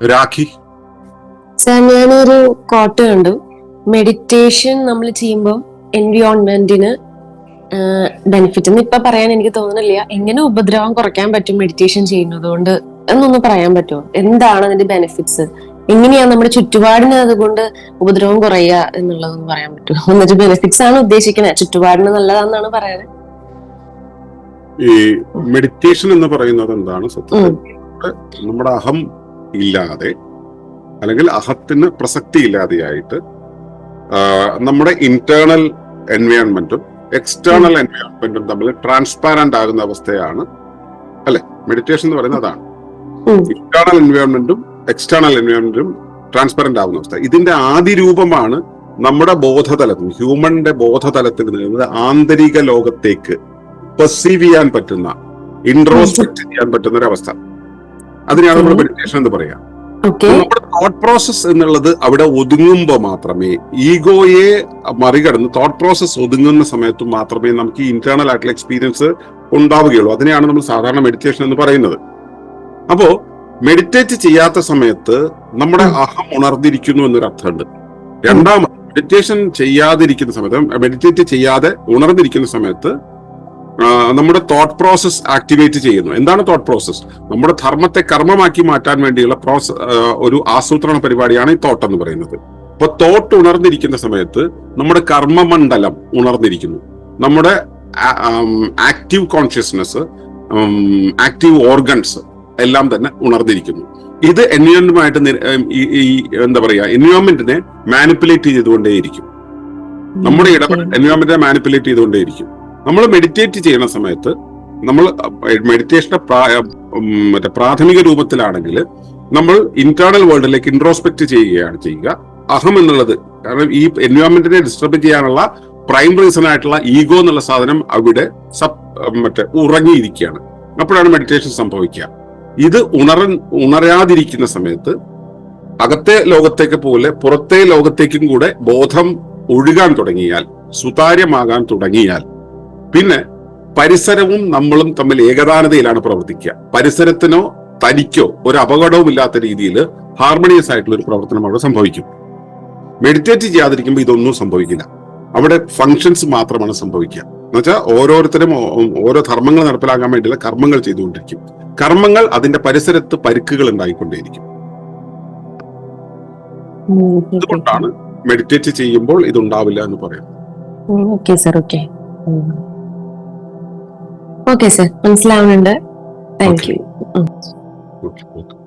Rakhi? Sir ഞാനൊരു quote കണ്ടു. Meditation നമ്മൾ ചെയ്യുമ്പോൾ എൻവിയോൺമെന്റിന് ബെനിഫിറ്റ് എന്ന് ഇപ്പൊ പറയാൻ എനിക്ക് തോന്നുന്നില്ല. എങ്ങനെ ഉപദ്രവം കുറയ്ക്കാൻ പറ്റും മെഡിറ്റേഷൻ ചെയ്യുന്നത് കൊണ്ട് എന്നൊന്ന് പറയാൻ പറ്റുമോ? എന്താണ് അതിന്റെ ബെനിഫിറ്റ്സ് എങ്ങനെയാണ് നമ്മുടെ ചുറ്റുപാടിന് അതുകൊണ്ട് ഉപദ്രവം കുറയുക എന്നുള്ളതൊന്ന് പറയാൻ പറ്റുമോ? എന്നിട്ട് ബെനിഫിറ്റ്സ് ആണ് ഉദ്ദേശിക്കുന്നത് ചുറ്റുപാടിന് നല്ലതാണെന്നാണ് പറയുന്നത് ഈ മെഡിറ്റേഷൻ എന്ന് പറയുന്നത് എന്താണ്? സത്യം നമ്മുടെ അഹം ഇല്ലാതെ അല്ലെങ്കിൽ അഹത്തിന് പ്രസക്തി ഇല്ലാതെയായിട്ട് നമ്മുടെ ഇന്റേണൽ എൻവയോൺമെന്റും എക്സ്റ്റേണൽ എൻവയോൺമെന്റും തമ്മിൽ ട്രാൻസ്പാരന്റ് ആകുന്ന അവസ്ഥയാണ് അല്ലെ? മെഡിറ്റേഷൻ എന്ന് പറയുന്നത് അതാണ്. ഇന്റേണൽ എൻവയോൺമെന്റും എക്സ്റ്റേണൽ എൻവയോൺമെന്റും ട്രാൻസ്പെറന്റ് ആകുന്ന അവസ്ഥ. ഇതിന്റെ ആദ്യ രൂപമാണ് നമ്മുടെ ബോധതലത്തിൽ ഹ്യൂമന്റെ ബോധതലത്തിൽ നിന്ന് ആന്തരിക ലോകത്തേക്ക് പെർസീവ് ചെയ്യാൻ പറ്റുന്ന ഇൻട്രോസ്പെക്ട് ചെയ്യാൻ പറ്റുന്ന ഒരു അവസ്ഥ. അതിനെയാണ് നമ്മൾ മെഡിറ്റേഷൻ എന്ന് പറയാം. നമ്മുടെ തോട്ട് പ്രോസസ് എന്നുള്ളത് അവിടെ ഒതുങ്ങുമ്പോൾ മാത്രമേ ഈഗോയെ മറികടന്ന് തോട്ട് പ്രോസസ് ഒതുങ്ങുന്ന സമയത്ത് മാത്രമേ നമുക്ക് ഈ ഇന്റേണൽ ആയിട്ടുള്ള എക്സ്പീരിയൻസ് ഉണ്ടാവുകയുള്ളൂ. അതിനെയാണ് നമ്മൾ സാധാരണ മെഡിറ്റേഷൻ എന്ന് പറയുന്നത്. അപ്പോ മെഡിറ്റേറ്റ് ചെയ്യാത്ത സമയത്ത് നമ്മുടെ അഹം ഉണർന്നിരിക്കുന്നു എന്നൊരു അർത്ഥമുണ്ട്. രണ്ടാമത് മെഡിറ്റേഷൻ ചെയ്യാതിരിക്കുന്ന സമയത്ത് മെഡിറ്റേറ്റ് ചെയ്യാതെ ഉണർന്നിരിക്കുന്ന സമയത്ത് നമ്മുടെ തോട്ട് പ്രോസസ് ആക്ടിവേറ്റ് ചെയ്യുന്നു. എന്താണ് തോട്ട് പ്രോസസ് നമ്മുടെ ധർമ്മത്തെ കർമ്മമാക്കി മാറ്റാൻ വേണ്ടിയുള്ള പ്രോസ ഒരു ആസൂത്രണ പരിപാടിയാണ് ഈ തോട്ട് എന്ന് പറയുന്നത്. അപ്പൊ തോട്ട് ഉണർന്നിരിക്കുന്ന സമയത്ത് നമ്മുടെ കർമ്മമണ്ഡലം ഉണർന്നിരിക്കുന്നു. നമ്മുടെ ആക്റ്റീവ് കോൺഷ്യസ്നസ് ആക്റ്റീവ് ഓർഗൻസ് എല്ലാം തന്നെ ഉണർന്നിരിക്കുന്നു. ഇത് എൻവയോൺമെന്റുമായിട്ട് ഈ എന്താ പറയാ എൻവയോൺമെന്റിനെ മാനിപ്പുലേറ്റ് ചെയ്തുകൊണ്ടേയിരിക്കും. നമ്മുടെ ഇടപെടൽ എൻവയോൺമെന്റിനെ മാനിപ്പുലേറ്റ് ചെയ്തുകൊണ്ടേയിരിക്കും. നമ്മൾ മെഡിറ്റേറ്റ് ചെയ്യുന്ന സമയത്ത് നമ്മൾ മെഡിറ്റേഷന്റെ മറ്റേ പ്രാഥമിക രൂപത്തിലാണെങ്കിൽ നമ്മൾ ഇന്റേണൽ വേൾഡിലേക്ക് ഇൻട്രോസ്പെക്ട് ചെയ്യുകയാണ് ചെയ്യുക. അഹം എന്നുള്ളത് കാരണം ഈ എൻവയോൺമെന്റിനെ ഡിസ്റ്റർബ് ചെയ്യാനുള്ള പ്രൈം റീസൺ ആയിട്ടുള്ള ഈഗോ എന്നുള്ള സാധനം അവിടെ സബ് മറ്റേ ഉറങ്ങിയിരിക്കുകയാണ്. അപ്പോഴാണ് മെഡിറ്റേഷൻ സംഭവിക്കുക. ഇത് ഉണര ഉണരാതിരിക്കുന്ന സമയത്ത് അകത്തെ ലോകത്തേക്ക് പോലെ പുറത്തെ ലോകത്തേക്കും കൂടെ ബോധം ഒഴുകാൻ തുടങ്ങിയാൽ സുതാര്യമാകാൻ തുടങ്ങിയാൽ പിന്നെ പരിസരവും നമ്മളും തമ്മിൽ ഏകദാനതയിലാണ് പ്രവർത്തിക്കുക. പരിസരത്തിനോ തനിക്കോ ഒരു അപകടവും ഇല്ലാത്ത രീതിയിൽ ഹാർമണിയസ് ആയിട്ടുള്ള ഒരു പ്രവർത്തനം അവിടെ സംഭവിക്കും. മെഡിറ്റേറ്റ് ചെയ്യാതിരിക്കുമ്പോൾ ഇതൊന്നും സംഭവിക്കില്ല. അവിടെ ഫങ്ഷൻസ് മാത്രമാണ് സംഭവിക്കുക. എന്നുവെച്ചാൽ ഓരോരുത്തരും ഓ- ഓരോ ധർമ്മങ്ങൾ നടപ്പിലാക്കാൻ വേണ്ടിയുള്ള കർമ്മങ്ങൾ ചെയ്തുകൊണ്ടിരിക്കും. കർമ്മങ്ങൾ അതിന്റെ പരിസരത്ത് പരുക്കുകൾ ഉണ്ടായിക്കൊണ്ടേയിരിക്കും. അതുകൊണ്ടാണ് മെഡിറ്റേറ്റ് ചെയ്യുമ്പോൾ ഇതുണ്ടാവില്ല എന്ന് പറയുന്നത്. ഓക്കെ സർ ഓക്കെ ഓക്കെ മനസ്സിലാവുന്നുണ്ട് താങ്ക് യു okay.